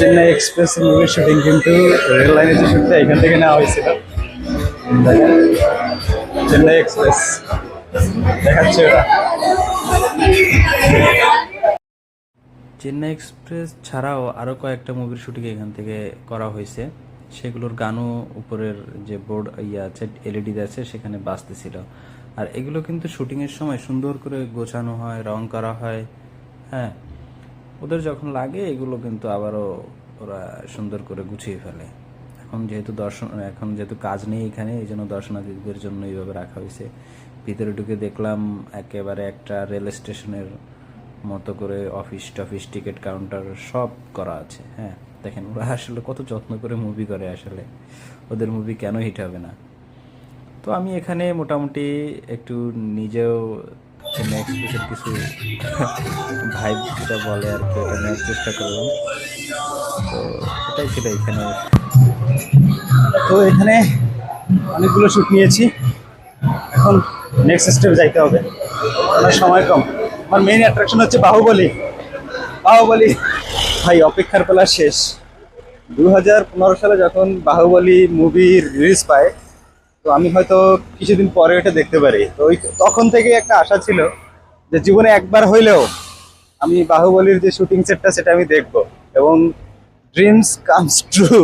Chennai express মুভির shooting কিন্তু rail লাইনে যে শুটটা এখান থেকে নেওয়া হয়েছিল। চেন্নাই এক্সপ্রেস। দেখাচ্ছে ওটা। চেন্নাই এক্সপ্রেস ছাড়াও আরও কয়েকটা মুভির শুটিং এখান থেকে করা হয়েছে। সেগুলোর গানও উপরের যে বোর্ড ইয়ে আছে এলইডিতে আছে, সেখানে বাজতেছিল। আর এগুলো কিন্তু শুটিংয়ের সময় সুন্দর করে গোছানো হয়, রং করা হয় হ্যাঁ? ওদের যখন লাগে, এগুলো কিন্তু আবারও ওরা সুন্দর করে গুছিয়ে ফেলে। এখন যেহেতু দর্শন, এখন যেহেতু কাজ নেই এখানে এই জন্য দর্শনার্থীদের জন্য এইভাবে রাখা হয়েছে। ভিতরে ঢুকে দেখলাম একেবারে একটা রেল স্টেশনের মতো করে অফিস টফিস, টিকিট কাউন্টার সব করা আছে হ্যাঁ। দেখেন, ওরা আসলে কত যত্ন করে মুভি করে আসলে। ওদের মুভি কেন হিট হবে না? তো আমি এখানে মোটামুটি একটু নিজেও চেন্নাই এক্সপ্রেসের কিছু ভাইব যেটা বলে আর কি, ওটা নেওয়ার চেষ্টা করলাম। তো এটাই ছিল এখানে। তো এখানে অনেকগুলো শ্যুট নিয়েছি। এখন নেক্সট স্টেপ যাইতে হবে। আমার সময় কম। আমার মেইন অ্যাট্রাকশন হচ্ছে বাহুবলী। বাহুবলী, ভাই, অপেক্ষার পালা শেষ। দু হাজার পনেরো সালে যখন বাহুবলী মুভি রিলিজ পায় তো আমি হয়তো কিছুদিন পরে এটা দেখতে পারি। তো ওই তখন থেকে একটা আশা ছিল যে জীবনে একবার হইলেও আমি বাহুবলীর যে শুটিং সেটটা সেটা আমি দেখব এবং ড্রিমস কামস ট্রু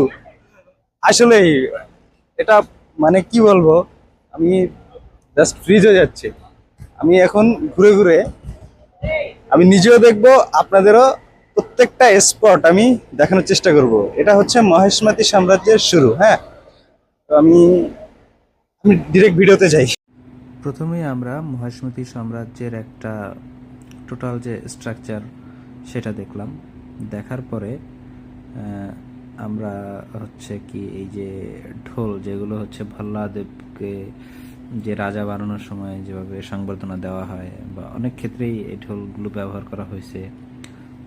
আসলেই এটা মানে কি বলব, আমি জাস্ট ফ্রিজ হয়ে যাচ্ছি। আমি এখন ঘুরে ঘুরে আমি নিজেও দেখব, আপনাদেরও প্রত্যেকটা স্পট আমি দেখানোর চেষ্টা করব। এটা হচ্ছে মহেশমাতি সাম্রাজ্যের শুরু হ্যাঁ? তো আমি আমি ডিরেক্ট ভিডিওতে যাই। প্রথমেই আমরা মহেশমতি সাম্রাজ্যের একটা টোটাল যে স্ট্রাকচার সেটা দেখলাম। দেখার পরে আমরা হচ্ছে কি এই যে ঢোল, যেগুলো হচ্ছে ভল্লাদেবকে যে রাজা বানানোর সময় যেভাবে সংবর্ধনা দেওয়া হয় বা অনেক ক্ষেত্রেই এই ঢোলগুলো ব্যবহার করা হয়েছে।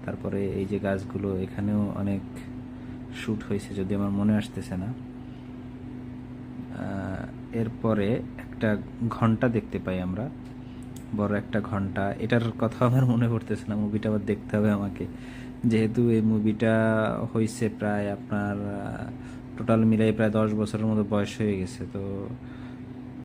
তারপরে এই যে গাছগুলো, এখানেও অনেক শ্যুট হয়েছে, যদি আমার মনে আসতেছে না। এরপরে একটা ঘণ্টা দেখতে পাই আমরা। বড় একটা ঘণ্টা। এটার কথা আমার মনে পড়তেছে না মুভিটা আবার দেখতে হবে আমাকে। যেহেতু এই মুভিটা হয়েছে প্রায় আপনার টোটাল মিলাই প্রায় দশ বছরের মতো বয়স হয়ে গেছে, তো